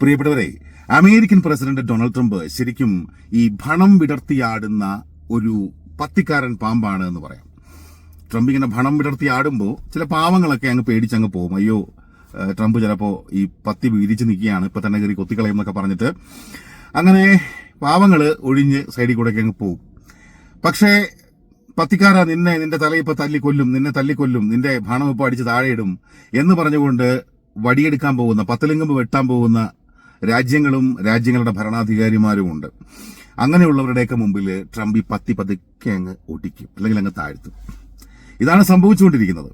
പ്രിയപ്പെട്ടവരെ American president Donald Trump ശരിക്കും ഈ ഭണം വിടർത്തിയാടുന്ന ഒരു പത്തിക്കാരൻ പാമ്പാണ് എന്ന് പറയാം. ട്രംപ് ഇങ്ങനെ ഭണം വിടർത്തി ആടുമ്പോൾ ചില പാവങ്ങളൊക്കെ അങ്ങ് പേടിച്ച് അങ്ങ് പോകും. അയ്യോ ട്രംപ് ചിലപ്പോൾ ഈ പത്തി വീതിച്ച് നിൽക്കുകയാണ് ഇപ്പം തന്നെ കയറി കൊത്തിക്കളയും എന്നൊക്കെ പറഞ്ഞിട്ട് അങ്ങനെ പാവങ്ങൾ ഒഴിഞ്ഞ് സൈഡിൽ കൂടെ അങ്ങ് പോകും. പക്ഷേ പത്തിക്കാര നിന്നെ നിന്റെ തലയിപ്പോൾ തല്ലിക്കൊല്ലും നിന്നെ തല്ലിക്കൊല്ലും നിന്റെ ഭണം ഇപ്പൊ അടിച്ച് താഴെയിടും എന്ന് പറഞ്ഞുകൊണ്ട് വടിയെടുക്കാൻ പോകുന്ന പത്തലിംഗമ്പ് വെട്ടാൻ പോകുന്ന രാജ്യങ്ങളും രാജ്യങ്ങളുടെ ഭരണാധികാരിമാരും ഉണ്ട്. അങ്ങനെയുള്ളവരുടെയൊക്കെ മുമ്പിൽ ട്രംപ് ഈ പത്തി പതുക്കെ അങ്ങ് ഒടിക്കും അല്ലെങ്കിൽ അങ്ങ് താഴ്ത്തും. ഇതാണ് സംഭവിച്ചുകൊണ്ടിരിക്കുന്നത്.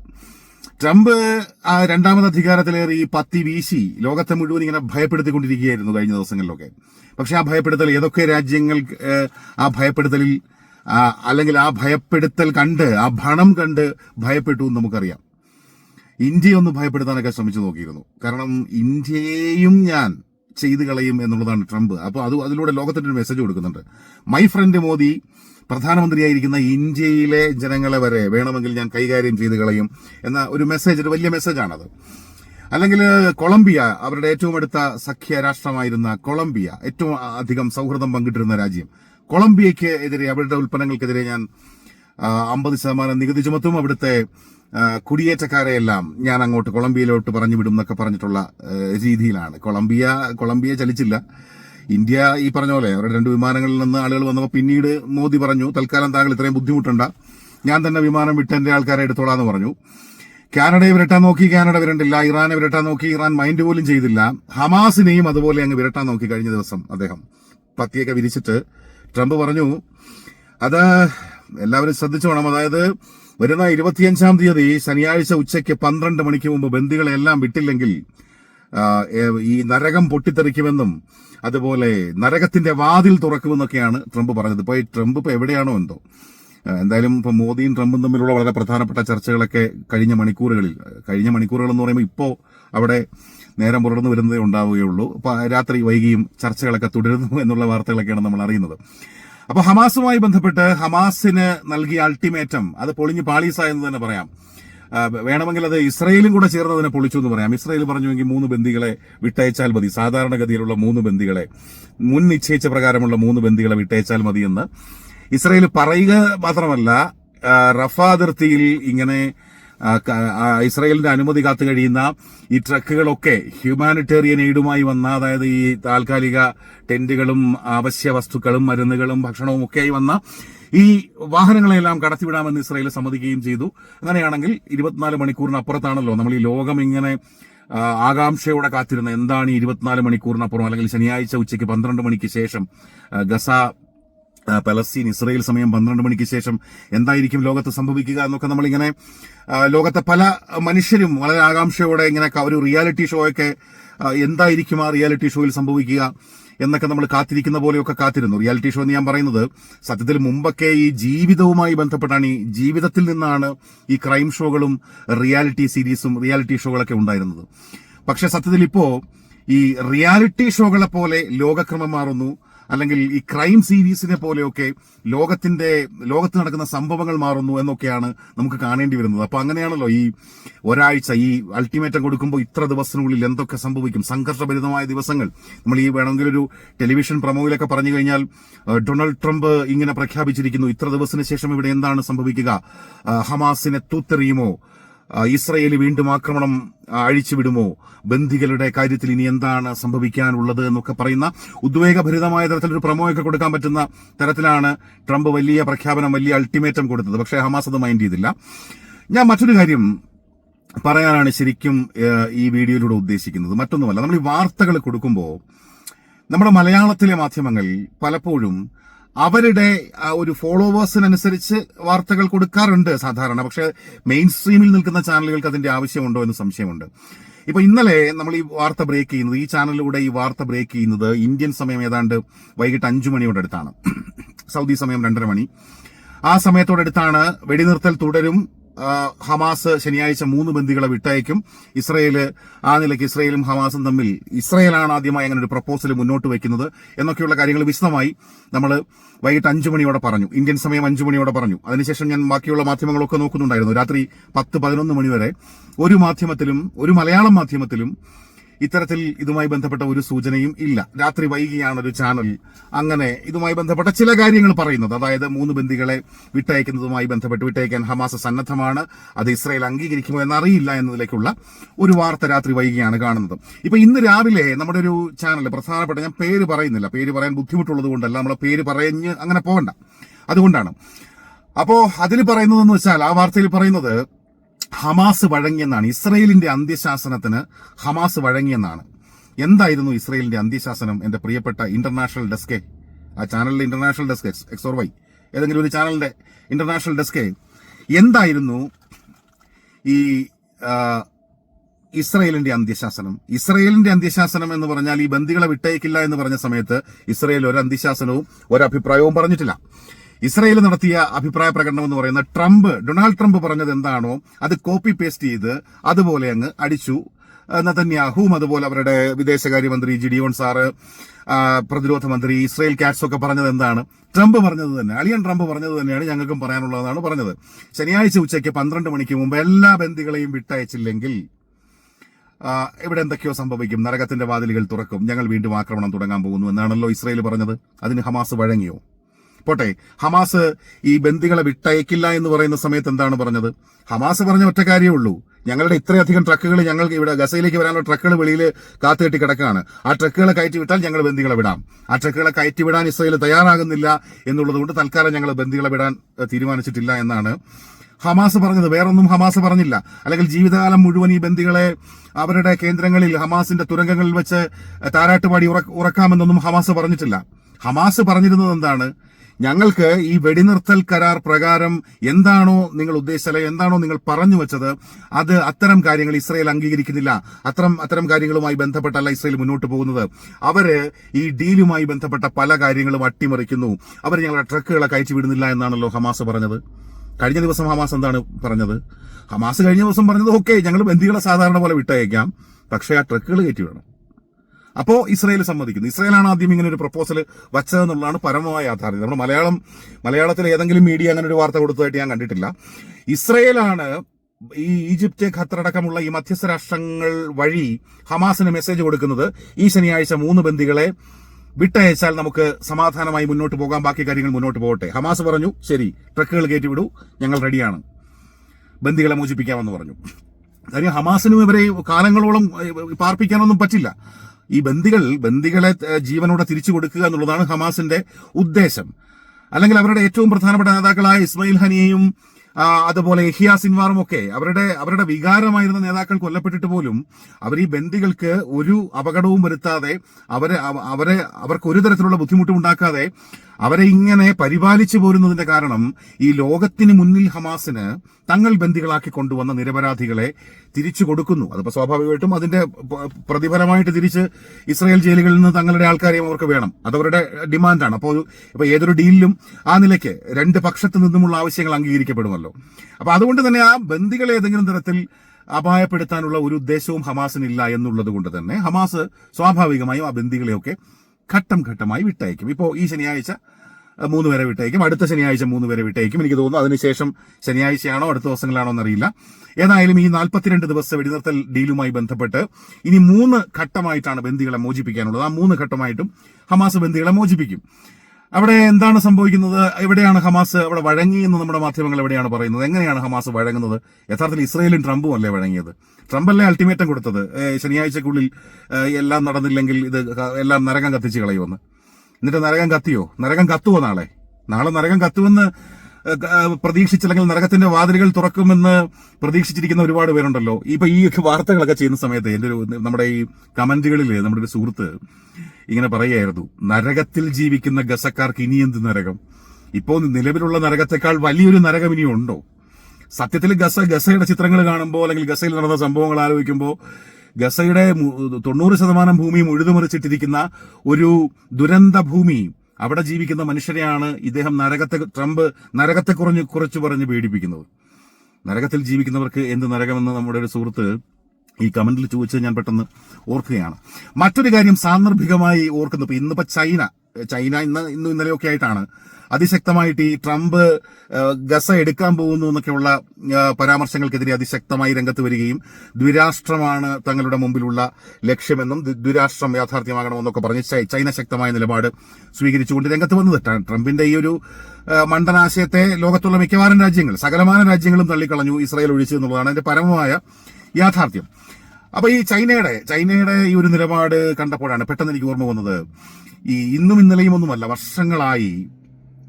ട്രംപ് ആ രണ്ടാമത് അധികാരത്തിലേറി ഈ പത്തി വീശി ലോകത്തെ മുഴുവൻ ഇങ്ങനെ ഭയപ്പെടുത്തിക്കൊണ്ടിരിക്കുകയായിരുന്നു കഴിഞ്ഞ ദിവസങ്ങളിലൊക്കെ. പക്ഷെ ആ ഭയപ്പെടുത്തൽ ഏതൊക്കെ രാജ്യങ്ങൾ ആ ഭയപ്പെടുത്തലിൽ അല്ലെങ്കിൽ ആ ഭയപ്പെടുത്തൽ കണ്ട് ആ ഭണം കണ്ട് ഭയപ്പെട്ടു എന്ന് നമുക്കറിയാം. ഇന്ത്യയൊന്ന് ഭയപ്പെടുത്താനൊക്കെ ശ്രമിച്ചു നോക്കിയിരുന്നു. കാരണം ഇന്ത്യയെയും ഞാൻ ചെയ്തു കളയും എന്നുള്ളതാണ് ട്രംപ്. അപ്പോൾ അത് അതിലൂടെ ലോകത്തിന്റെ ഒരു മെസ്സേജ് കൊടുക്കുന്നുണ്ട്. മൈ ഫ്രണ്ട് മോദി പ്രധാനമന്ത്രിയായിരിക്കുന്ന ഇന്ത്യയിലെ ജനങ്ങളെ വരെ വേണമെങ്കിൽ ഞാൻ കൈകാര്യം ചെയ്തു കളയും എന്ന ഒരു മെസ്സേജ് ഒരു വലിയ മെസ്സേജാണത് അല്ലെങ്കിൽ കൊളംബിയ അവരുടെ ഏറ്റവും അടുത്ത സഖ്യ രാഷ്ട്രമായിരുന്ന കൊളംബിയ ഏറ്റവും അധികം സൗഹൃദം പങ്കിട്ടിരുന്ന രാജ്യം. കൊളംബിയയ്ക്ക് എതിരെ അവരുടെ ഉൽപ്പന്നങ്ങൾക്കെതിരെ ഞാൻ അമ്പത് ശതമാനം നികുതി ചുമത്തും അവിടുത്തെ കുടിയേറ്റക്കാരെയെല്ലാം ഞാൻ അങ്ങോട്ട് കൊളംബിയയിലോട്ട് പറഞ്ഞു വിടും എന്നൊക്കെ പറഞ്ഞിട്ടുള്ള രീതിയിലാണ്. Colombia Colombia ചലിച്ചില്ല. ഇന്ത്യ ഈ പറഞ്ഞ പോലെ അവരുടെ രണ്ട് വിമാനങ്ങളിൽ നിന്ന് ആളുകൾ വന്നപ്പോൾ പിന്നീട് മോദി പറഞ്ഞു തൽക്കാലം താങ്കൾ ഇത്രയും ബുദ്ധിമുട്ടുണ്ട. ഞാൻ തന്നെ വിമാനം വിട്ട് എന്റെ ആൾക്കാരെ എടുത്തോളാന്ന് പറഞ്ഞു. കാനഡയെ വിരട്ടാൻ നോക്കി കാനഡ വിരണ്ടില്ല. ഇറാനെ വിരട്ടാൻ നോക്കി ഇറാൻ മൈൻഡ് പോലും ചെയ്തില്ല. ഹമാസിനെയും അതുപോലെ അങ്ങ് വിരട്ടാൻ നോക്കി കഴിഞ്ഞ ദിവസം അദ്ദേഹം. പത്തിയൊക്കെ വിരിച്ചിട്ട് ട്രംപ് പറഞ്ഞു അത് എല്ലാവരും ശ്രദ്ധിച്ചു വേണം അതായത് വരുന്ന ഇരുപത്തിയഞ്ചാം തീയതി ശനിയാഴ്ച ഉച്ചയ്ക്ക് പന്ത്രണ്ട് മണിക്ക് മുമ്പ് ബന്ദികളെല്ലാം വിട്ടില്ലെങ്കിൽ ഈ നരകം പൊട്ടിത്തെറിക്കുമെന്നും അതുപോലെ നരകത്തിന്റെ വാതിൽ തുറക്കുമെന്നൊക്കെയാണ് ട്രംപ് പറഞ്ഞത്. ഇപ്പോൾ ഈ ട്രംപ് ഇപ്പോൾ എവിടെയാണോ എന്തോ? എന്തായാലും ഇപ്പോൾ മോദിയും ട്രംപും തമ്മിലുള്ള വളരെ പ്രധാനപ്പെട്ട ചർച്ചകളൊക്കെ കഴിഞ്ഞ മണിക്കൂറുകളിൽ കഴിഞ്ഞ മണിക്കൂറുകൾ എന്ന് പറയുമ്പോൾ ഇപ്പോൾ അവിടെ നേരം പുലർന്നു വരുന്നതേ ഉണ്ടാവുകയുള്ളൂ. രാത്രി വൈകിയും ചർച്ചകളൊക്കെ തുടരുന്നു എന്നുള്ള വാർത്തകളൊക്കെയാണ് നമ്മൾ അറിയുന്നത്. അപ്പൊ ഹമാസുമായി ബന്ധപ്പെട്ട് ഹമാസിന് നൽകിയ അൾട്ടിമേറ്റം അത് പൊളിഞ്ഞ് പാളീസായെന്ന് തന്നെ പറയാം. വേണമെങ്കിൽ അത് ഇസ്രയേലും കൂടെ ചേർന്ന് അതിനെ പൊളിച്ചു എന്ന് പറയാം. ഇസ്രയേൽ പറഞ്ഞുവെങ്കിൽ മൂന്ന് ബന്ദികളെ വിട്ടയച്ചാൽ മതി. സാധാരണഗതിയിലുള്ള മൂന്ന് ബന്ദികളെ മുൻ നിശ്ചയിച്ച പ്രകാരമുള്ള മൂന്ന് ബന്ദികളെ വിട്ടയച്ചാൽ മതിയെന്ന് ഇസ്രയേൽ പറയുക മാത്രമല്ല റഫ അതിർത്തിയിൽ ഇങ്ങനെ ഇസ്രയേലിന്റെ അനുമതി കാത്തു കഴിയുന്ന ഈ ട്രക്കുകളൊക്കെ ഹ്യൂമാനിറ്റേറിയൻ എയ്ഡുമായി വന്ന അതായത് ഈ താൽക്കാലിക ടെന്റുകളും അവശ്യ വസ്തുക്കളും മരുന്നുകളും ഭക്ഷണവും ഒക്കെയായി വന്ന ഈ വാഹനങ്ങളെല്ലാം കടത്തിവിടാമെന്ന് ഇസ്രയേൽ സമ്മതിക്കുകയും ചെയ്തു. അങ്ങനെയാണെങ്കിൽ ഇരുപത്തിനാല് മണിക്കൂറിനപ്പുറത്താണല്ലോ നമ്മൾ ഈ ലോകം ഇങ്ങനെ ആകാംക്ഷയോടെ കാത്തിരുന്ന എന്താണ് ഈ ഇരുപത്തിനാല് മണിക്കൂറിനപ്പുറം? അല്ലെങ്കിൽ ശനിയാഴ്ച ഉച്ചയ്ക്ക് പന്ത്രണ്ട് മണിക്ക് ശേഷം ഗസ പലസ്തീൻ ഇസ്രയേൽ സമയം പന്ത്രണ്ട് മണിക്ക് ശേഷം എന്തായിരിക്കും ലോകത്ത് സംഭവിക്കുക എന്നൊക്കെ നമ്മളിങ്ങനെ ലോകത്തെ പല മനുഷ്യരും വളരെ ആകാംക്ഷയോടെ ഇങ്ങനെ ഒരു റിയാലിറ്റി ഷോ ഒക്കെ എന്തായിരിക്കും ആ റിയാലിറ്റി ഷോയിൽ സംഭവിക്കുക എന്നൊക്കെ നമ്മൾ കാത്തിരിക്കുന്ന പോലെയൊക്കെ കാത്തിരുന്നു. റിയാലിറ്റി ഷോ എന്ന് ഞാൻ പറയുന്നത് സത്യത്തിൽ മുമ്പൊക്കെ ഈ ജീവിതവുമായി ബന്ധപ്പെട്ടാണ്. ഈ ജീവിതത്തിൽ നിന്നാണ് ഈ ക്രൈം ഷോകളും റിയാലിറ്റി സീരീസും റിയാലിറ്റി ഷോകളൊക്കെ ഉണ്ടായിരുന്നത്. പക്ഷെ സത്യത്തിൽ ഇപ്പോ ഈ റിയാലിറ്റി ഷോകളെ പോലെ ലോകക്രമം മാറുന്നു. അല്ലെങ്കിൽ ഈ ക്രൈം സീരീസിനെ പോലെയൊക്കെ ലോകത്തിന്റെ ലോകത്ത് നടക്കുന്ന സംഭവങ്ങൾ മാറുന്നു എന്നൊക്കെയാണ് നമുക്ക് കാണേണ്ടി വരുന്നത്. അപ്പൊ അങ്ങനെയാണല്ലോ ഈ ഒരാഴ്ച ഈ അൾട്ടിമേറ്റം കൊടുക്കുമ്പോൾ ഇത്ര ദിവസത്തിനുള്ളിൽ എന്തൊക്കെ സംഭവിക്കും? സംഘർഷഭരിതമായ ദിവസങ്ങൾ. നമ്മൾ ഈ വേണമെങ്കിൽ ഒരു ടെലിവിഷൻ പ്രമോയിലൊക്കെ പറഞ്ഞു കഴിഞ്ഞാൽ ഡൊണാൾഡ് ട്രംപ് ഇങ്ങനെ പ്രഖ്യാപിച്ചിരിക്കുന്നു ഇത്ര ദിവസത്തിന് ശേഷം ഇവിടെ എന്താണ് സംഭവിക്കുക? ഹമാസിനെ തൂത്തെറിയുമോ? ഇസ്രയേൽ വീണ്ടും ആക്രമണം അഴിച്ചുവിടുമോ? ബന്ധികളുടെ കാര്യത്തിൽ ഇനി എന്താണ് സംഭവിക്കാനുള്ളത് എന്നൊക്കെ പറയുന്ന ഉദ്വേഗഭരിതമായ തരത്തിലൊരു പ്രമോയൊക്കെ കൊടുക്കാൻ പറ്റുന്ന തരത്തിലാണ് ട്രംപ് വലിയ പ്രഖ്യാപനം വലിയ അൾട്ടിമേറ്റം കൊടുത്തത്. പക്ഷേ ഹമാസ് അത് മൈൻഡ് ചെയ്തില്ല. ഞാൻ മറ്റൊരു കാര്യം പറയാനാണ് ശരിക്കും ഈ വീഡിയോയിലൂടെ ഉദ്ദേശിക്കുന്നത്. മറ്റൊന്നുമല്ല നമ്മൾ ഈ വാർത്തകൾ കൊടുക്കുമ്പോൾ നമ്മുടെ മലയാളത്തിലെ മാധ്യമങ്ങൾ പലപ്പോഴും അവരുടെ ഒരു ഫോളോവേഴ്സിനനുസരിച്ച് വാർത്തകൾ കൊടുക്കാറുണ്ട് സാധാരണ. പക്ഷെ മെയിൻ സ്ട്രീമിൽ നിൽക്കുന്ന ചാനലുകൾക്ക് അതിന്റെ ആവശ്യമുണ്ടോ എന്ന് സംശയമുണ്ട്. ഇപ്പൊ ഇന്നലെ നമ്മൾ ഈ വാർത്ത ബ്രേക്ക് ചെയ്യുന്നത് ഈ ചാനലിലൂടെ ഈ വാർത്ത ബ്രേക്ക് ചെയ്യുന്നത് ഇന്ത്യൻ സമയം ഏതാണ്ട് വൈകിട്ട് അഞ്ചു മണിയോടെ അടുത്താണ്. സൗദി സമയം രണ്ടര മണി. ആ സമയത്തോടടുത്താണ് വെടിനിർത്തൽ തുടരും. ഹമാസ് ശനിയാഴ്ച മൂന്ന് ബന്ദികളെ വിട്ടയക്കും. ഇസ്രയേൽ ആ നിലയ്ക്ക് ഇസ്രയേലും ഹമാസും തമ്മിൽ ഇസ്രയേലാണ് ആദ്യമായി അങ്ങനെ ഒരു പ്രപ്പോസൽ മുന്നോട്ട് വെക്കുന്നത് എന്നൊക്കെയുള്ള കാര്യങ്ങൾ വിശദമായി നമ്മൾ വൈകിട്ട് അഞ്ചു മണിയോടെ പറഞ്ഞു. ഇന്ത്യൻ സമയം അഞ്ചു മണിയോടെ പറഞ്ഞു. അതിനുശേഷം ഞാൻ ബാക്കിയുള്ള മാധ്യമങ്ങളൊക്കെ നോക്കുന്നുണ്ടായിരുന്നു. രാത്രി പത്ത് പതിനൊന്ന് മണിവരെ ഒരു മാധ്യമത്തിലും ഒരു മലയാളം മാധ്യമത്തിലും ഇത്തരത്തിൽ ഇതുമായി ബന്ധപ്പെട്ട ഒരു സൂചനയും ഇല്ല. രാത്രി വൈകിയാണ് ഒരു ചാനൽ അങ്ങനെ ഇതുമായി ബന്ധപ്പെട്ട ചില കാര്യങ്ങൾ പറയുന്നത്. അതായത് മൂന്ന് ബന്ദികളെ വിട്ടയക്കുന്നതുമായി ബന്ധപ്പെട്ട് വിട്ടയക്കാൻ ഹമാസ് സന്നദ്ധമാണ്. അത് ഇസ്രായേൽ അംഗീകരിക്കുമോ എന്നറിയില്ല എന്നതിലേക്കുള്ള ഒരു വാർത്ത രാത്രി വൈകിയാണ് കാണുന്നത്. ഇപ്പൊ ഇന്ന് രാവിലെ നമ്മുടെ ഒരു ചാനൽ പ്രധാനപ്പെട്ട ഞാൻ പേര് പറയുന്നില്ല. പേര് പറയാൻ ബുദ്ധിമുട്ടുള്ളത് കൊണ്ടല്ല. നമ്മളെ പേര് പറഞ്ഞ് അങ്ങനെ പോകണ്ട. അതുകൊണ്ടാണ്. അപ്പോ അതിൽ പറയുന്നതെന്ന് വെച്ചാൽ ആ വാർത്തയിൽ പറയുന്നത് ഹമാസ് വഴങ്ങിയെന്നാണ്. ഇസ്രയേലിന്റെ അന്ത്യശാസനത്തിന് ഹമാസ് വഴങ്ങിയെന്നാണ്. എന്തായിരുന്നു ഇസ്രയേലിന്റെ അന്ത്യശാസനം? എന്റെ പ്രിയപ്പെട്ട ഇന്റർനാഷണൽ ഡെസ്കെ ആ ചാനലിലെ international desk X or Y. ഏതെങ്കിലും ഒരു ചാനലിന്റെ ഇന്റർനാഷണൽ ഡെസ്കെ എന്തായിരുന്നു ഈ ഇസ്രയേലിന്റെ അന്ത്യശാസനം? ഇസ്രയേലിന്റെ അന്ത്യശാസനം എന്ന് പറഞ്ഞാൽ ഈ ബന്ദികളെ വിട്ടയക്കില്ല എന്ന് പറഞ്ഞ സമയത്ത് ഇസ്രയേൽ ഒരു അന്ത്യശാസനവും ഒരു അഭിപ്രായവും പറഞ്ഞിട്ടില്ല. ഇസ്രയേൽ നടത്തിയ അഭിപ്രായ പ്രകടനം എന്ന് പറയുന്ന ട്രംപ് ഡൊണാൾഡ് ട്രംപ് പറഞ്ഞത് എന്താണോ അത് കോപ്പി പേസ്റ്റ് ചെയ്ത് അതുപോലെ അങ്ങ് അടിച്ചു. നതന്യാഹുവും അതുപോലെ അവരുടെ വിദേശകാര്യമന്ത്രി ജിഡിയോൺ സാറ് പ്രതിരോധ മന്ത്രി ഇസ്രയേൽ കാറ്റ്സ് ഒക്കെ പറഞ്ഞത് എന്താണ്? ട്രംപ് പറഞ്ഞത് തന്നെ. അളിയൻ ട്രംപ് പറഞ്ഞത് തന്നെയാണ് ഞങ്ങൾക്കും പറയാനുള്ളതാണ് പറഞ്ഞത്. ശനിയാഴ്ച ഉച്ചയ്ക്ക് പന്ത്രണ്ട് മണിക്ക് മുമ്പ് എല്ലാ ബന്ദികളെയും വിട്ടയച്ചില്ലെങ്കിൽ ഇവിടെ എന്തൊക്കെയോ സംഭവിക്കും. നരകത്തിന്റെ വാതിലുകൾ തുറക്കും. ഞങ്ങൾ വീണ്ടും ആക്രമണം തുടങ്ങാൻ പോകുന്നു എന്നാണല്ലോ ഇസ്രയേൽ പറഞ്ഞത്. അതിന് ഹമാസ് വഴങ്ങിയോ? പോട്ടെ ഹമാസ് ഈ ബന്ദികളെ വിട്ടയക്കില്ല എന്ന് പറയുന്ന സമയത്ത് എന്താണ് പറഞ്ഞത്? ഹമാസ് പറഞ്ഞ ഒറ്റ കാര്യമേ ഉള്ളൂ. ഞങ്ങളുടെ ഇത്രയധികം ട്രക്കുകൾ ഞങ്ങൾക്ക് ഇവിടെ ഗസയിലേക്ക് വരാനുള്ള ട്രക്കുകൾ വെളിയിൽ കാത്തുകെട്ടി കിടക്കുകയാണ് ആ ട്രക്കുകളെ കയറ്റി വിട്ടാൽ ഞങ്ങൾ ബന്ദികളെ വിടാം. ആ ട്രക്കുകളെ കയറ്റി വിടാൻ ഇസ്രയേൽ തയ്യാറാകുന്നില്ല എന്നുള്ളത് കൊണ്ട് തൽക്കാലം ഞങ്ങൾ ബന്ദികളെ വിടാൻ തീരുമാനിച്ചിട്ടില്ല എന്നാണ് ഹമാസ് പറഞ്ഞത്. വേറൊന്നും ഹമാസ് പറഞ്ഞില്ല. അല്ലെങ്കിൽ ജീവിതകാലം മുഴുവൻ ഈ ബന്ദികളെ അവരുടെ കേന്ദ്രങ്ങളിൽ ഹമാസിന്റെ തുരങ്കങ്ങളിൽ വെച്ച് താരാട്ടുപാടി ഉറ- ഉറക്കാമെന്നൊന്നും ഹമാസ് പറഞ്ഞിട്ടില്ല. ഹമാസ് പറഞ്ഞിരുന്നത് എന്താണ്? ഞങ്ങൾക്ക് ഈ വെടിനിർത്തൽ കരാർ പ്രകാരം എന്താണോ നിങ്ങൾ ഉദ്ദേശിച്ചത് അല്ലെങ്കിൽ എന്താണോ നിങ്ങൾ പറഞ്ഞു വെച്ചത് അത് അത്തരം കാര്യങ്ങൾ ഇസ്രയേൽ അംഗീകരിക്കുന്നില്ല. അത്തരം അത്തരം കാര്യങ്ങളുമായി ബന്ധപ്പെട്ടല്ല ഇസ്രയേൽ മുന്നോട്ട് പോകുന്നത്. അവർ ഈ ഡീലുമായി ബന്ധപ്പെട്ട പല കാര്യങ്ങളും അട്ടിമറിക്കുന്നു. അവർ ഞങ്ങളുടെ ട്രക്കുകളെ കയറ്റി വിടുന്നില്ല എന്നാണല്ലോ ഹമാസ് പറഞ്ഞത്. കഴിഞ്ഞ ദിവസം ഹമാസ് എന്താണ് പറഞ്ഞത്? ഹമാസ് കഴിഞ്ഞ ദിവസം പറഞ്ഞത് ഓക്കെ ഞങ്ങൾ ബന്ധികളെ സാധാരണ പോലെ വിട്ടയക്കാം. പക്ഷേ ആ ട്രക്കുകൾ കയറ്റി വിടണം. അപ്പോ ഇസ്രയേൽ സമ്മതിക്കുന്നു. ഇസ്രയേലാണ് ആദ്യം ഇങ്ങനെ ഒരു പ്രപ്പോസൽ വച്ചതെന്നുള്ളതാണ് പരമമായ യാഥാർത്ഥ്യം. നമ്മുടെ മലയാളം മലയാളത്തിൽ ഏതെങ്കിലും മീഡിയ അങ്ങനെ ഒരു വാർത്ത കൊടുത്തതായിട്ട് ഞാൻ കണ്ടിട്ടില്ല. ഇസ്രയേലാണ് ഈ ഈജിപ്റ്റ് ഖത്തർ അടക്കമുള്ള ഈ മധ്യസ്ഥ രാഷ്ട്രങ്ങൾ വഴി ഹമാസിന് മെസ്സേജ് കൊടുക്കുന്നത് ഈ ശനിയാഴ്ച മൂന്ന് ബന്ദികളെ വിട്ടയച്ചാൽ നമുക്ക് സമാധാനമായി മുന്നോട്ട് പോകാം ബാക്കി കാര്യങ്ങൾ മുന്നോട്ട് പോകട്ടെ. ഹമാസ് പറഞ്ഞു ശരി ട്രക്കുകൾ കയറ്റി വിടൂ ഞങ്ങൾ റെഡിയാണ്. ബന്ദികളെ മോചിപ്പിക്കാമെന്ന് പറഞ്ഞു. കാര്യം ഹമാസിനും ഇവരെ കാലങ്ങളോളം പാർപ്പിക്കാനൊന്നും പറ്റില്ല. ഈ ബന്ദികൾ ബന്ദികളെ ജീവനോടെ തിരിച്ചു കൊടുക്കുക എന്നുള്ളതാണ് ഹമാസിന്റെ ഉദ്ദേശം. അല്ലെങ്കിൽ അവരുടെ ഏറ്റവും പ്രധാനപ്പെട്ട നേതാക്കളായ ഇസ്മയിൽ ഹനിയയും അതുപോലെ എഹിയ സിൻവാറും ഒക്കെ അവരുടെ അവരുടെ വികാരമായിരുന്ന നേതാക്കൾ കൊല്ലപ്പെട്ടിട്ട് പോലും അവർ ഈ ബന്ദികൾക്ക് ഒരു അപകടവും വരുത്താതെ അവരെ അവരെ അവർക്ക് ഒരു തരത്തിലുള്ള ബുദ്ധിമുട്ടും ഉണ്ടാക്കാതെ അവരെ ഇങ്ങനെ പരിപാലിച്ചു പോരുന്നതിന്റെ കാരണം ഈ ലോകത്തിന് മുന്നിൽ ഹമാസിന് തങ്ങൾ ബന്ദികളാക്കി കൊണ്ടുവന്ന നിരപരാധികളെ തിരിച്ചു കൊടുക്കുന്നു. അതിപ്പോൾ സ്വാഭാവികമായിട്ടും അതിന്റെ പ്രതിഫലമായിട്ട് തിരിച്ച് ഇസ്രായേൽ ജയിലുകളിൽ നിന്ന് തങ്ങളുടെ ആൾക്കാരെയും അവർക്ക് വേണം. അതവരുടെ ഡിമാൻഡാണ്. അപ്പോൾ ഇപ്പൊ ഏതൊരു ഡീലിലും ആ നിലയ്ക്ക് രണ്ട് പക്ഷത്തു നിന്നുമുള്ള ആവശ്യങ്ങൾ അംഗീകരിക്കപ്പെടുമല്ലോ. അപ്പൊ അതുകൊണ്ട് തന്നെ ആ ബന്ദികളെ ഏതെങ്കിലും തരത്തിൽ അപായപ്പെടുത്താനുള്ള ഒരു ഉദ്ദേശവും ഹമാസിനില്ല എന്നുള്ളത് കൊണ്ട് തന്നെ ഹമാസ് സ്വാഭാവികമായും ആ ബന്ദികളെയൊക്കെ ഘട്ടം ഘട്ടമായി വിട്ടയക്കും. ഇപ്പോൾ ഈ ശനിയാഴ്ച മൂന്ന് പേരെ വിട്ടയക്കും. അടുത്ത ശനിയാഴ്ച മൂന്ന് പേരെ വിട്ടയക്കും. എനിക്ക് തോന്നുന്നു അതിനുശേഷം ശനിയാഴ്ചയാണോ അടുത്ത ദിവസങ്ങളാണോ എന്നറിയില്ല. ഏതായാലും ഈ നാൽപ്പത്തിരണ്ട് ദിവസത്തെ വെടിനിർത്തൽ ഡീലുമായി ബന്ധപ്പെട്ട് ഇനി മൂന്ന് ഘട്ടമായിട്ടാണ് ബന്ദികളെ മോചിപ്പിക്കാനുള്ളത്. ആ മൂന്ന് ഘട്ടമായിട്ടും ഹമാസ് ബന്ദികളെ മോചിപ്പിക്കും. അവിടെ എന്താണ് സംഭവിക്കുന്നത്? എവിടെയാണ് ഹമാസ് അവിടെ വഴങ്ങി എന്ന് നമ്മുടെ മാധ്യമങ്ങൾ എവിടെയാണ് പറയുന്നത്? എങ്ങനെയാണ് ഹമാസ് വഴങ്ങുന്നത്? യഥാർത്ഥത്തിൽ ഇസ്രയേലും ട്രംപും അല്ലേ വഴങ്ങിയത്? ട്രംപ് അല്ലേ അൾട്ടിമേറ്റം കൊടുത്തത്? ശനിയാഴ്ചക്കുള്ളിൽ എല്ലാം നടന്നില്ലെങ്കിൽ ഇത് എല്ലാം നരകം കത്തിച്ച് കളയുമെന്ന്. എന്നിട്ട് നരകം കത്തിയോ? നരകം കത്തുവോ നാളെ? നാളെ നരകം കത്തുമെന്ന് ഏ, ക- ഏ, പ്രതീക്ഷിച്ചില്ലെങ്കിൽ നരകത്തിന്റെ വാതിലുകൾ തുറക്കുമെന്ന് പ്രതീക്ഷിച്ചിരിക്കുന്ന ഒരുപാട് പേരുണ്ടല്ലോ. ഇപ്പൊ ഈ വാർത്തകളൊക്കെ ചെയ്യുന്ന സമയത്ത് എന്റെ ഒരു നമ്മുടെ ഈ കമന്റുകളിൽ നമ്മുടെ ഒരു സുഹൃത്ത് ഇങ്ങനെ പറയുകയായിരുന്നു. നരകത്തിൽ ജീവിക്കുന്ന ഗസക്കാർക്ക് ഇനി എന്ത് നരകം? ഇപ്പോ നിലവിലുള്ള നരകത്തെക്കാൾ വലിയൊരു നരകം ഇനി ഉണ്ടോ? സത്യത്തിൽ ഗസ ഗസയുടെ ചിത്രങ്ങൾ കാണുമ്പോൾ അല്ലെങ്കിൽ ഗസയിൽ നടന്ന സംഭവങ്ങൾ ആലോചിക്കുമ്പോൾ ഗസയുടെ തൊണ്ണൂറ് ശതമാനം ഭൂമിയും ഉഴുതുമറിച്ചിട്ടിരിക്കുന്ന ഒരു ദുരന്ത ഭൂമി അവിടെ ജീവിക്കുന്ന മനുഷ്യരെയാണ് ഇദ്ദേഹം നരകത്തെ ട്രംപ് നരകത്തെ കുറഞ്ഞ് കുറച്ച് പറഞ്ഞ് പേടിപ്പിക്കുന്നത്. നരകത്തിൽ ജീവിക്കുന്നവർക്ക് എന്ത് നരകമെന്ന് നമ്മുടെ ഒരു സുഹൃത്ത് ഈ കമന്റിൽ ചോദിച്ചത് ഞാൻ പെട്ടെന്ന് ഓർക്കുകയാണ്. മറ്റൊരു കാര്യം സാന്ദർഭികമായി ഓർക്കുന്നു. ഇന്നിപ്പോൾ ഇന്നിപ്പോ ചൈന ചൈന ഇന്ന് ഇന്നും ഇന്നലെയൊക്കെ ആയിട്ടാണ് അതിശക്തമായിട്ട് ഈ ട്രംപ് ഗസ എടുക്കാൻ പോകുന്നു എന്നൊക്കെയുള്ള പരാമർശങ്ങൾക്കെതിരെ അതിശക്തമായി രംഗത്ത് വരികയും ദ്വിരാഷ്ട്രമാണ് തങ്ങളുടെ മുമ്പിലുള്ള ലക്ഷ്യമെന്നും ദ്വി- ദ്വിരാഷ്ട്രം യാഥാർത്ഥ്യമാകണമെന്നൊക്കെ പറഞ്ഞ് ചൈന ശക്തമായ നിലപാട് സ്വീകരിച്ചുകൊണ്ട് രംഗത്ത് വന്നത് ട്രംപിന്റെ ഈ ഒരു മണ്ഡനാശയത്തെ ലോകത്തുള്ള മിക്കവാറും രാജ്യങ്ങൾ സകലമാന രാജ്യങ്ങളും തള്ളിക്കളഞ്ഞു ഇസ്രായേൽ ഒഴിച്ചു എന്നുള്ളതാണ് അതിന്റെ പരമമായ യാഥാർത്ഥ്യം. അപ്പൊ ഈ ചൈനയുടെ ചൈനയുടെ ഈ ഒരു നിലപാട് കണ്ടപ്പോഴാണ് പെട്ടെന്ന് എനിക്ക് ഓർമ്മ വന്നത്. ഈ ഇന്നും ഇന്നലെയും ഒന്നുമല്ല വർഷങ്ങളായി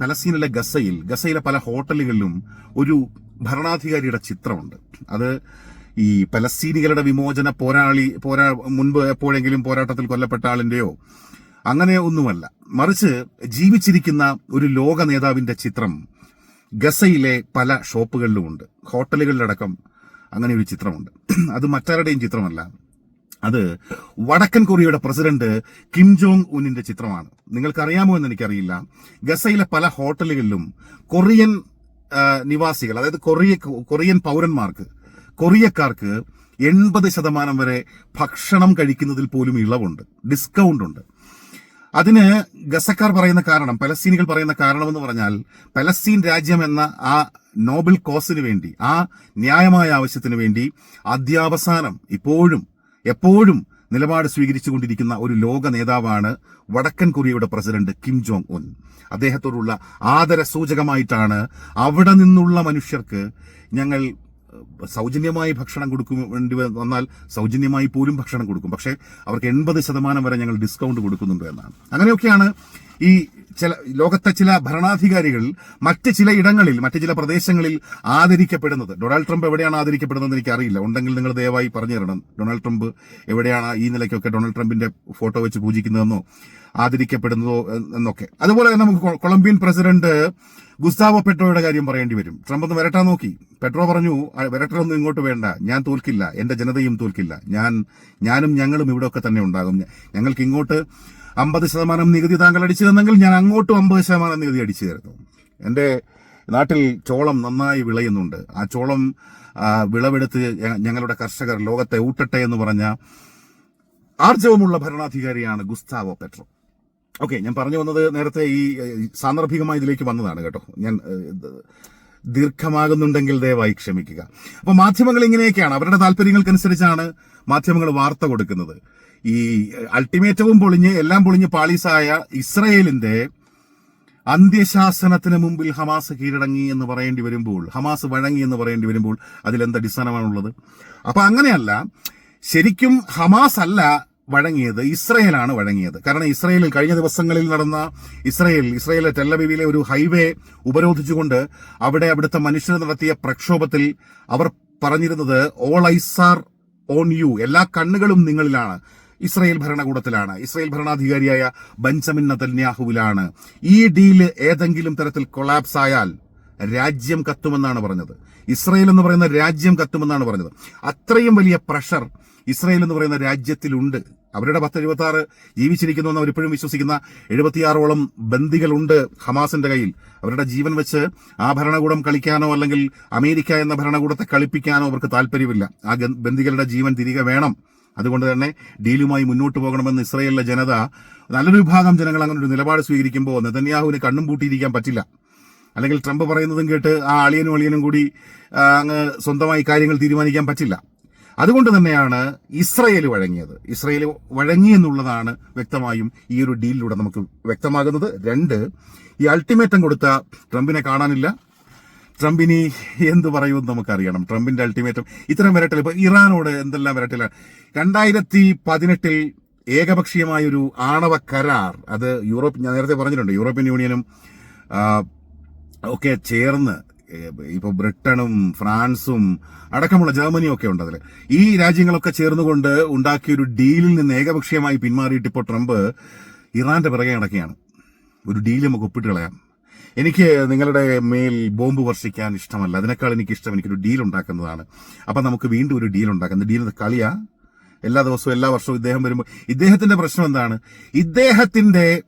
പലസ്തീനിലെ ഗസയിൽ ഗസയിലെ പല ഹോട്ടലുകളിലും ഒരു ഭരണാധികാരിയുടെ ചിത്രമുണ്ട്. അത് ഈ പലസ്തീനികളുടെ വിമോചന പോരാളി പോരാ മുൻപ് എപ്പോഴെങ്കിലും പോരാട്ടത്തിൽ കൊല്ലപ്പെട്ട ആളിന്റെയോ? അങ്ങനെ ഒന്നുമല്ല. മറിച്ച് ജീവിച്ചിരിക്കുന്ന ഒരു ലോക നേതാവിന്റെ ചിത്രം ഗസയിലെ പല ഷോപ്പുകളിലുമുണ്ട്. ഹോട്ടലുകളിലടക്കം അങ്ങനെ ഒരു ചിത്രമുണ്ട്. അത് മറ്റാരുടെയും ചിത്രമല്ല. അത് വടക്കൻ കൊറിയയുടെ പ്രസിഡന്റ് കിം ജോങ് ഉന്നിന്റെ ചിത്രമാണ്. നിങ്ങൾക്കറിയാമോ എന്ന് എനിക്കറിയില്ല. ഗസയിലെ പല ഹോട്ടലുകളിലും കൊറിയൻ നിവാസികൾ അതായത് കൊറിയ കൊറിയൻ പൗരന്മാർക്ക് കൊറിയക്കാർക്ക് എൺപത് ശതമാനം വരെ ഭക്ഷണം കഴിക്കുന്നതിൽ പോലും ഇളവുണ്ട് ഡിസ്കൗണ്ട് ഉണ്ട്. അതിന് ഗസക്കാർ പറയുന്ന കാരണം പലസ്തീനികൾ പറയുന്ന കാരണമെന്ന് പറഞ്ഞാൽ പലസ്തീൻ രാജ്യം എന്ന ആ നോബൽ കോസിന് വേണ്ടി ആ ന്യായമായ ആവശ്യത്തിന് വേണ്ടി അധ്യാവസാനം ഇപ്പോഴും എപ്പോഴും നിലപാട് സ്വീകരിച്ചുകൊണ്ടിരിക്കുന്ന ഒരു ലോക നേതാവാണ് വടക്കൻ കൊറിയയുടെ പ്രസിഡന്റ് കിം ജോങ് ഉൻ. അദ്ദേഹത്തോടുള്ള ആദര സൂചകമായിട്ടാണ് അവിടെ നിന്നുള്ള മനുഷ്യർക്ക് ഞങ്ങൾ സൗജന്യമായി ഭക്ഷണം കൊടുക്കും വേണ്ടി വന്നാൽ സൗജന്യമായി പോലും ഭക്ഷണം കൊടുക്കും. പക്ഷേ അവർക്ക് എൺപത് ശതമാനം വരെ ഞങ്ങൾ ഡിസ്കൗണ്ട് കൊടുക്കുന്നുണ്ട് എന്നാണ്. അങ്ങനെയൊക്കെയാണ് ഈ ചില ലോകത്തെ ചില ഭരണാധികാരികൾ മറ്റ് ചില ഇടങ്ങളിൽ മറ്റ് ചില പ്രദേശങ്ങളിൽ ആദരിക്കപ്പെടുന്നത്. ഡൊണാൾഡ് ട്രംപ് എവിടെയാണ് ആദരിക്കപ്പെടുന്നത് എനിക്ക് അറിയില്ല ഉണ്ടെങ്കിൽ നിങ്ങൾ ദയവായി പറഞ്ഞു തരണം. ഡൊണാൾഡ് ട്രംപ് എവിടെയാണ് ഈ നിലയ്ക്കൊക്കെ ഡൊണാൾഡ് ട്രംപിന്റെ ഫോട്ടോ വെച്ച് പൂജിക്കുന്നതെന്നോ ആദരിക്കപ്പെടുന്നതോ എന്നൊക്കെ. അതുപോലെ തന്നെ നമുക്ക് കൊളംബിയൻ പ്രസിഡന്റ് ഗുസ്താവോ പെട്രോയുടെ കാര്യം പറയേണ്ടി വരും. ട്രംപ് ഒന്ന് വരട്ടാൻ നോക്കി. പെട്രോ പറഞ്ഞു വരട്ടൊന്നും ഇങ്ങോട്ട് വേണ്ട. ഞാൻ തോൽക്കില്ല. എന്റെ ജനതയും തോൽക്കില്ല. ഞാൻ ഞാനും ഞങ്ങളും ഇവിടെയൊക്കെ തന്നെ ഉണ്ടാകും. ഞങ്ങൾക്ക് ഇങ്ങോട്ട് അമ്പത് ശതമാനം നികുതി താങ്കൾ അടിച്ചു തന്നെങ്കിൽ ഞാൻ അങ്ങോട്ടും അമ്പത് ശതമാനം നികുതി അടിച്ചു തരുന്നു എന്റെ നാട്ടിൽ ചോളം നന്നായി വിളയുന്നുണ്ട്. ആ ചോളം വിളവെടുത്ത് ഞങ്ങളുടെ കർഷകർ ലോകത്തെ ഊട്ടട്ടെ എന്ന് പറഞ്ഞ ആർജവമുള്ള ഭരണാധികാരിയാണ് ഗുസ്താവോ പെട്രോ. ഓക്കെ ഞാൻ പറഞ്ഞു വന്നത് നേരത്തെ ഈ സാന്ദർഭികമായി ഇതിലേക്ക് വന്നതാണ് കേട്ടോ. ഞാൻ ദീർഘമാകുന്നുണ്ടെങ്കിൽ ദയവായി ക്ഷമിക്കുക. അപ്പോൾ മാധ്യമങ്ങൾ ഇങ്ങനെയൊക്കെയാണ്. അവരുടെ താല്പര്യങ്ങൾക്കനുസരിച്ചാണ് മാധ്യമങ്ങൾ വാർത്ത കൊടുക്കുന്നത്. ഈ അൾട്ടിമേറ്റവും പൊളിഞ്ഞ് എല്ലാം പൊളിഞ്ഞ് പാളീസായ ഇസ്രയേലിന്റെ അന്ത്യശാസനത്തിന് മുമ്പിൽ ഹമാസ് കീഴടങ്ങി എന്ന് പറയേണ്ടി വരുമ്പോൾ ഹമാസ് വഴങ്ങി എന്ന് പറയേണ്ടി വരുമ്പോൾ അതിലെന്ത് അടിസ്ഥാനമാണുള്ളത്? അപ്പൊ അങ്ങനെയല്ല ശരിക്കും ഹമാസ് അല്ല വഴങ്ങിയത് ഇസ്രയേലാണ് വഴങ്ങിയത്. കാരണം ഇസ്രയേലിൽ കഴിഞ്ഞ ദിവസങ്ങളിൽ നടന്ന ഇസ്രയേൽ ഇസ്രയേലിലെ ടെല്ലബീവിലെ ഒരു ഹൈവേ ഉപരോധിച്ചുകൊണ്ട് അവിടെ അവിടുത്തെ മനുഷ്യർ നടത്തിയ പ്രക്ഷോഭത്തിൽ അവർ പറഞ്ഞിരുന്നത് all eyes are on you എല്ലാ കണ്ണുകളും നിങ്ങളിലാണ്. ഇസ്രയേൽ ഭരണകൂടത്തിലാണ്. ഇസ്രയേൽ ഭരണാധികാരിയായ ബഞ്ചമിൻ നതന്യാഹുവിലാണ്. ഈ ഡീൽ ഏതെങ്കിലും തരത്തിൽ കൊളാപ്സ് ആയാൽ രാജ്യം കത്തുമെന്നാണ് പറഞ്ഞത്. ഇസ്രയേൽ എന്ന് പറയുന്ന രാജ്യം കത്തുമെന്നാണ് പറഞ്ഞത്. അത്രയും വലിയ പ്രഷർ ഇസ്രയേൽ എന്ന് പറയുന്ന രാജ്യത്തിലുണ്ട്. അവരുടെ പത്ത് എഴുപത്തി ആറ് ജീവിച്ചിരിക്കുന്നു എന്ന് അവരിപ്പോഴും വിശ്വസിക്കുന്ന എഴുപത്തിയാറോളം ബന്ദികളുണ്ട് ഹമാസിന്റെ കയ്യിൽ. അവരുടെ ജീവൻ വെച്ച് ആ ഭരണകൂടം കളിക്കാനോ അല്ലെങ്കിൽ അമേരിക്ക എന്ന ഭരണകൂടത്തെ കളിപ്പിക്കാനോ അവർക്ക് താല്പര്യമില്ല. ആ ബന്ദികളുടെ ജീവൻ തിരികെ വേണം. അതുകൊണ്ട് തന്നെ ഡീലുമായി മുന്നോട്ട് പോകണമെന്ന് ഇസ്രയേലിലെ ജനത നല്ലൊരു വിഭാഗം ജനങ്ങൾ അങ്ങനെ ഒരു നിലപാട് സ്വീകരിക്കുമ്പോൾ നെതന്യാഹുവിന് കണ്ണും പൂട്ടിയിരിക്കാൻ പറ്റില്ല. അല്ലെങ്കിൽ ട്രംപ് പറയുന്നതും കേട്ട് ആ അളിയനും അളിയനും കൂടി അങ്ങ് സ്വന്തമായി കാര്യങ്ങൾ തീരുമാനിക്കാൻ പറ്റില്ല. അതുകൊണ്ട് തന്നെയാണ് ഇസ്രയേൽ വഴങ്ങിയത്. ഇസ്രയേൽ വഴങ്ങി എന്നുള്ളതാണ് വ്യക്തമായും ഈ ഒരു ഡീലിലൂടെ നമുക്ക് വ്യക്തമാകുന്നത്. രണ്ട് ഈ അൾട്ടിമേറ്റം കൊടുത്ത ട്രംപിനെ കാണാനില്ല. ട്രംപിനി എന്ത് പറയുമെന്ന് നമുക്കറിയണം. ട്രംപിന്റെ അൾട്ടിമേറ്റം ഇത്തരം വരട്ടില്ല ഇപ്പൊ ഇറാനോട് എന്തെല്ലാം വരട്ടില്ല രണ്ടായിരത്തി പതിനെട്ടിൽ ഏകപക്ഷീയമായ ഒരു ആണവ കരാർ. അത് യൂറോപ്പ് ഞാൻ നേരത്തെ പറഞ്ഞിട്ടുണ്ട് യൂറോപ്യൻ യൂണിയനും ഒക്കെ ചേർന്ന് ഇപ്പൊ ബ്രിട്ടനും ഫ്രാൻസും അടക്കമുള്ള ജർമ്മനിയും ഒക്കെ ഉണ്ട് അതിൽ. ഈ രാജ്യങ്ങളൊക്കെ ചേർന്നുകൊണ്ട് ഉണ്ടാക്കിയ ഒരു ഡീലിൽ നിന്ന് ഏകപക്ഷീയമായി പിന്മാറിയിട്ട് ഇപ്പോൾ ട്രംപ് ഇറാന്റെ പിറകെ നടക്കുകയാണ്. ഒരു ഡീൽ നമുക്ക് ഒപ്പിട്ട് കളയാം. എനിക്ക് നിങ്ങളുടെ മേൽ ബോംബ് വർഷിക്കാൻ ഇഷ്ടമല്ല. അതിനേക്കാൾ എനിക്ക് ഇഷ്ടം എനിക്കൊരു ഡീൽ ഉണ്ടാക്കുന്നതാണ്. അപ്പം നമുക്ക് വീണ്ടും ഒരു ഡീൽ ഉണ്ടാക്കുന്നത് ഡീൽ കളിയാ. എല്ലാ ദിവസവും എല്ലാ വർഷവും ഇദ്ദേഹം വരുമ്പോൾ ഇദ്ദേഹത്തിന്റെ പ്രശ്നം എന്താണ്? ഇദ്ദേഹത്തിന്റെ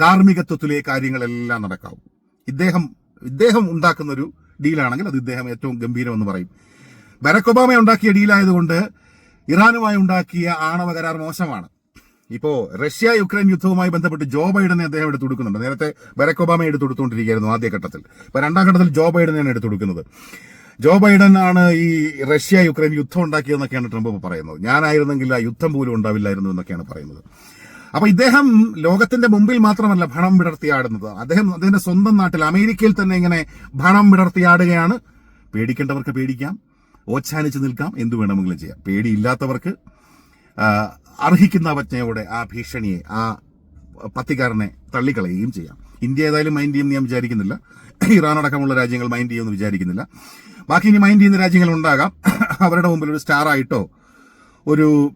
കാർമ്മികത്വത്തിലെ കാര്യങ്ങളെല്ലാം നടക്കാവും. ഇദ്ദേഹം ഇദ്ദേഹം ഉണ്ടാക്കുന്ന ഒരു ഡീലാണെങ്കിൽ അത് ഇദ്ദേഹം ഏറ്റവും ഗംഭീരമെന്ന് പറയും. ബരക് ഒബാമ ഉണ്ടാക്കിയ ഡീലായതുകൊണ്ട് ഇറാനുമായി ഉണ്ടാക്കിയ ആണവ കരാർ മോശമാണ്. ഇപ്പോ റഷ്യ യുക്രൈൻ യുദ്ധവുമായി ബന്ധപ്പെട്ട് ജോ ബൈഡനെ അദ്ദേഹം എടുത്തു കൊടുക്കുന്നുണ്ട് നേരത്തെ ബരക് ഒബാമ എടുത്തു കൊടുത്തുകൊണ്ടിരിക്കുകയായിരുന്നു ആദ്യഘട്ടത്തിൽ ഇപ്പൊ രണ്ടാം ഘട്ടത്തിൽ ജോ ബൈഡനെയാണ് എടുത്തു കൊടുക്കുന്നത് ജോ ബൈഡൻ ആണ് ഈ റഷ്യ യുക്രൈൻ യുദ്ധം ഉണ്ടാക്കിയതെന്നൊക്കെയാണ് ട്രംപ് ഇപ്പോൾ പറയുന്നത്. ഞാനായിരുന്നെങ്കിൽ ആ യുദ്ധം പോലും ഉണ്ടാവില്ലായിരുന്നു എന്നൊക്കെയാണ് പറയുന്നത്. അപ്പൊ ഇദ്ദേഹം ലോകത്തിന്റെ മുമ്പിൽ മാത്രമല്ല ഭണം വിടർത്തിയാടുന്നത് അദ്ദേഹം അദ്ദേഹത്തിന്റെ സ്വന്തം നാട്ടിൽ അമേരിക്കയിൽ തന്നെ ഇങ്ങനെ ഭണം വിടർത്തിയാടുകയാണ് പേടിക്കേണ്ടവർക്ക് പേടിക്കാം. ഓച്ഛാനിച്ച് നിൽക്കാം. എന്തു വേണമെങ്കിലും ചെയ്യാം. പേടിയില്ലാത്തവർക്ക് അർഹിക്കുന്ന അവജ്ഞയോടെ ആ ഭീഷണിയെ ആ പത്തിക്കാരനെ തള്ളിക്കളയുകയും ചെയ്യാം. ഇന്ത്യ ഏതായാലും മൈൻഡ് ചെയ്യും ഞാൻ വിചാരിക്കുന്നില്ല. ഇറാൻ അടക്കമുള്ള രാജ്യങ്ങൾ മൈൻഡ് ചെയ്യുമെന്ന് വിചാരിക്കുന്നില്ല. ബാക്കി ഇനി മൈൻഡ് ചെയ്യുന്ന രാജ്യങ്ങൾ ഉണ്ടാകാം. അവരുടെ മുമ്പിൽ ഒരു സ്റ്റാർ ആയിട്ടോ ഒരു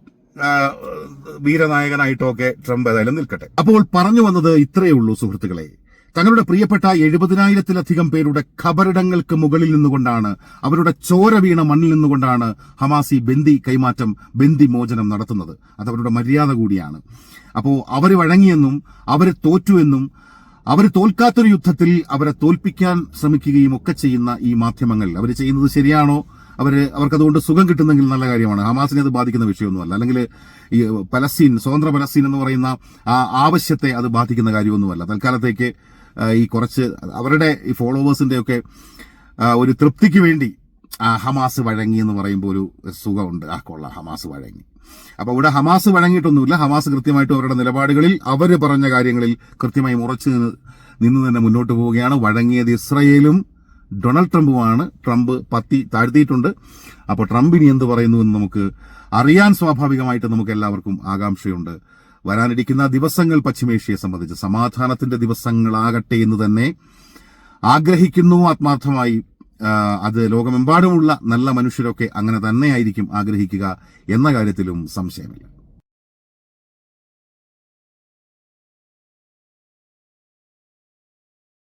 വീരനായകനായിട്ടോ ഒക്കെ ട്രംപ് ഏതായാലും നിൽക്കട്ടെ. അപ്പോൾ പറഞ്ഞു വന്നത് ഇത്രയേ ഉള്ളൂ സുഹൃത്തുക്കളെ. തങ്ങളുടെ പ്രിയപ്പെട്ട എഴുപതിനായിരത്തിലധികം പേരുടെ ഖബറിടങ്ങൾക്ക് മുകളിൽ നിന്നുകൊണ്ടാണ് അവരുടെ ചോര വീണ മണ്ണിൽ നിന്നുകൊണ്ടാണ് ഹമാസി ബന്ദി കൈമാറ്റം ബന്ദി മോചനം നടത്തുന്നത്. അത് അവരുടെ മര്യാദ കൂടിയാണ്. അപ്പോൾ അവർ വഴങ്ങിയെന്നും അവർ തോറ്റുവെന്നും അവർ തോൽക്കാത്തൊരു യുദ്ധത്തിൽ അവരെ തോൽപ്പിക്കാൻ ശ്രമിക്കുകയും ഒക്കെ ചെയ്യുന്ന ഈ മാധ്യമങ്ങൾ. അവർ ചെയ്യുന്നത് ശരിയാണോ? അവർ അവർക്കതുകൊണ്ട് സുഖം കിട്ടുന്നെങ്കിൽ നല്ല കാര്യമാണ്. ഹമാസിനെ അത് ബാധിക്കുന്ന വിഷയമൊന്നുമല്ല. അല്ലെങ്കിൽ ഈ പലസ്തീൻ സ്വതന്ത്ര പലസ്തീൻ എന്ന് പറയുന്ന ആ ആവശ്യത്തെ അത് ബാധിക്കുന്ന കാര്യമൊന്നുമല്ല. തൽക്കാലത്തേക്ക് ഈ കുറച്ച് അവരുടെ ഈ ഫോളോവേഴ്സിന്റെ ഒക്കെ ഒരു തൃപ്തിക്ക് വേണ്ടി ഹമാസ് വഴങ്ങി എന്ന് പറയുമ്പോൾ ഒരു സുഖമുണ്ട്. ആ കൊള്ള. ഹമാസ് വഴങ്ങി. അപ്പോൾ ഇവിടെ ഹമാസ് വഴങ്ങിയിട്ടൊന്നുമില്ല. ഹമാസ് കൃത്യമായിട്ട് അവരുടെ നിലപാടുകളിൽ അവർ പറഞ്ഞ കാര്യങ്ങളിൽ കൃത്യമായി ഉറച്ചു നിന്ന് തന്നെ മുന്നോട്ട് പോവുകയാണ്. വഴങ്ങിയത് ഇസ്രയേലും ഡൊണാൾഡ് ട്രംപുമാണ്. ട്രംപ് പത്തി താഴ്ത്തിയിട്ടുണ്ട്. അപ്പോൾ ട്രംപിന് എന്ത് പറയുന്നു എന്ന് നമുക്ക് അറിയാൻ സ്വാഭാവികമായിട്ട് നമുക്ക് എല്ലാവർക്കും ആകാംക്ഷയുണ്ട്. വരാനിരിക്കുന്ന ദിവസങ്ങൾ പശ്ചിമേഷ്യയെ സംബന്ധിച്ച് സമാധാനത്തിന്റെ ദിവസങ്ങളാകട്ടെ എന്ന് തന്നെ ആഗ്രഹിക്കുന്നു. ആത്മാർത്ഥമായി അത് ലോകമെമ്പാടുമുള്ള നല്ല മനുഷ്യരൊക്കെ അങ്ങനെ തന്നെയായിരിക്കും ആഗ്രഹിക്കുക എന്ന കാര്യത്തിലും സംശയമില്ല.